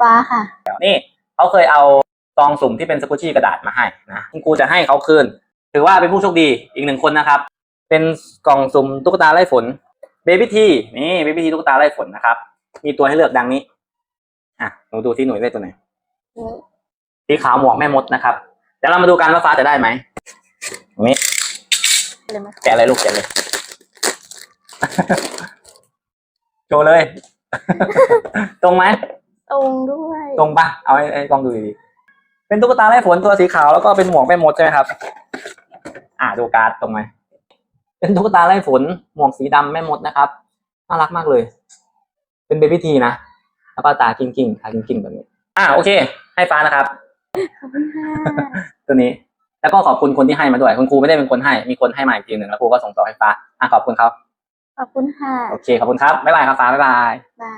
ฟ้าค่ะ นี่เขาเคยเอาซองสุ่มที่เป็นสกุชชี่กระดาษมาให้นะคุณครูจะให้เขาคืน ถือว่าเป็นผู้โชคดีอีกหนึ่งคนนะครับ เป็นกล่องสุ่มตุ๊กตาไล่ฝนเบบี้ทีนี่เบบี้ทีตุ๊กตาไล่ฝนนะครับ มีตัวให้เลือกดังนี้อะหนูดูที่หนูได้ตัวไหนสีขาวหมวกแม่มดนะครับเดี๋ยวเรามาดูกันว่าฟ้าจะได้ไหมตรงนี้เลยไหมแกะเลยลูกแกะเลยโชว์เลย ตรงไหมต รงด้วยตรงปะเอาให้ให้กล้องดูดีๆเป็นตุ๊กตาไล่ฝนตัวสีขาวแล้วก็เป็นหมวกแม่มดใช่ไหมครับ อ่าดูการ์ดตรงไหมเป็นตุ๊กตาไล่ฝนหมวกสีดำแม่มดนะครับน่ารักมากเลย เป็นเบบี้ทีนะแล้วก็ตากิ้งกิ้งๆตากิ้งกิ้งๆแบบนี้ อ่าโอเค ให้ฟ้านะครับ ขอบคุณค่ะตัวนี้ แล้วก็ขอบคุณคนที่ให้มาด้วย คุณครูไม่ได้เป็นคนให้ มีคนให้มาอีกทีหนึ่งแล้วครูก็ส่งต่อให้ฟ้า อะขอบคุณเขาขอบคุณค่ะ โอเค ขอบคุณครับ บ๊ายบายครับฟ้า บ๊ายบาย บาย